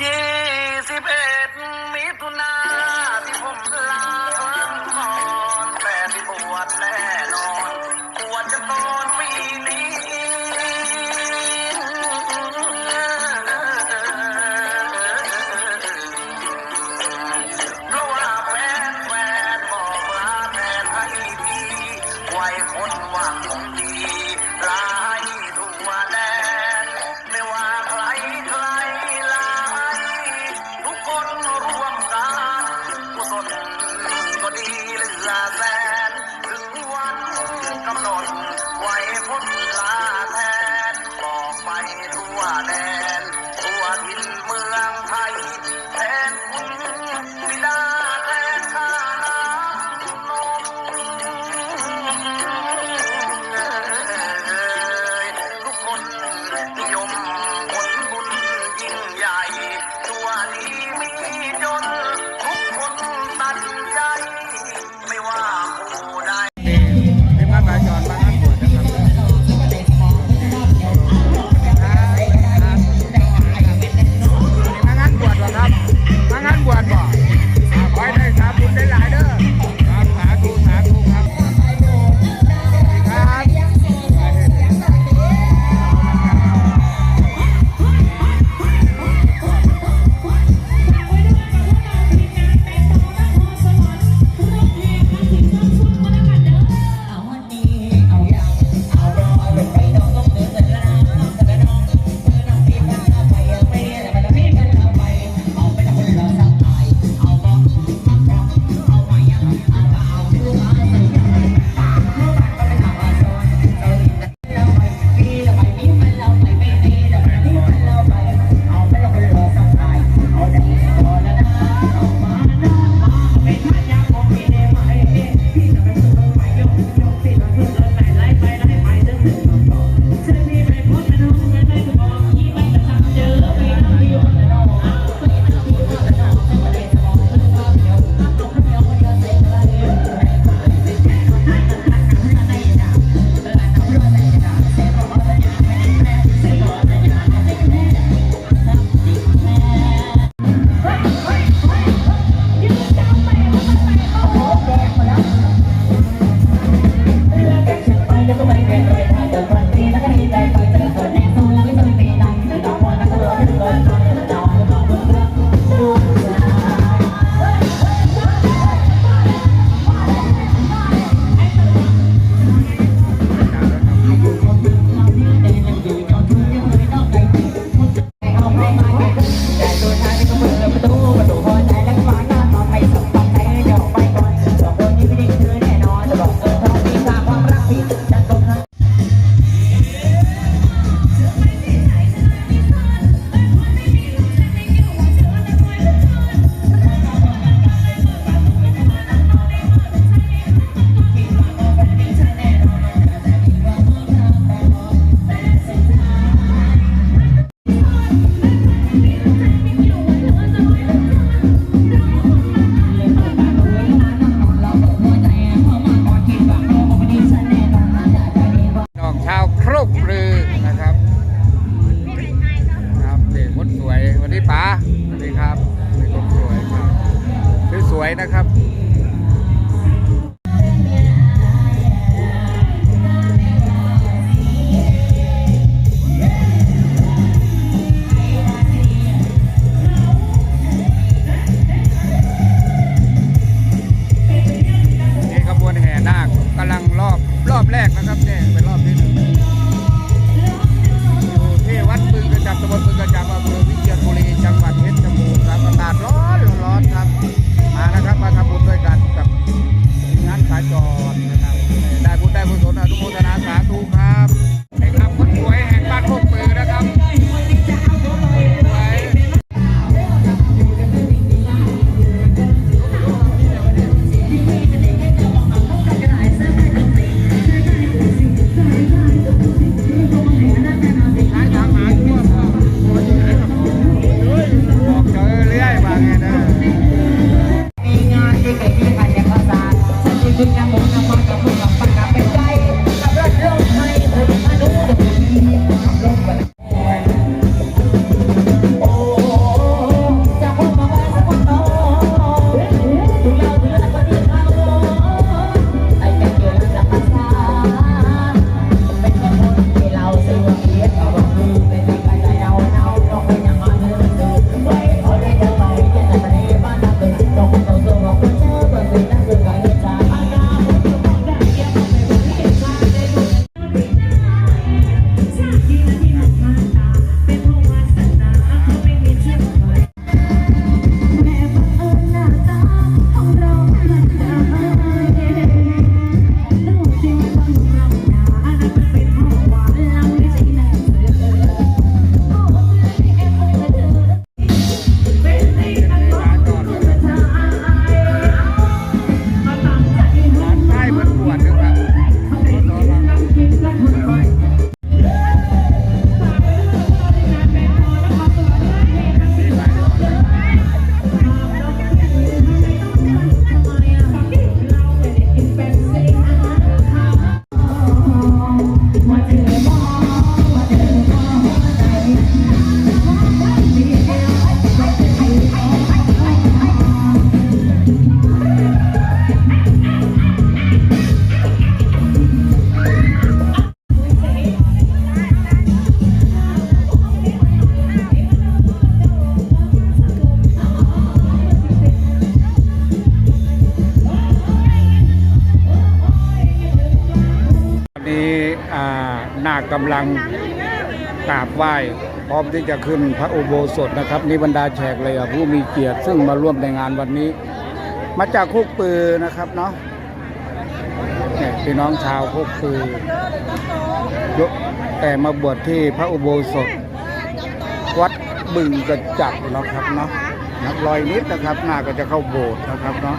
ยี่สิบเอ็ดมิถุนาที่ผมลาก่อนแต่ที่บวชแน่นอนบวชจะตอนปีนี้เว่าแฟนแฟนบอกาแทนให้ดีไวคนหวัง ครับนี่ก็สวยครับสวยๆนะครับ นาคกำลังกราบไหว้พร้อมที่จะขึ้นพระอุโบสถนะครับนี่บรรดาแขกเลยอะผู้มีเกียรติซึ่งมาร่วมในงานวันนี้ มาจากคุกปือนะครับเนาะเนี่ยพี่น้องชาวคุกปือยกแต่มาบวชที่พระอุโบสถ วัดบึงกระจับเนาะครับเนาะนักลอยนิดนะครับหน้าก็จะเข้าโบสถ์นะครับเนาะ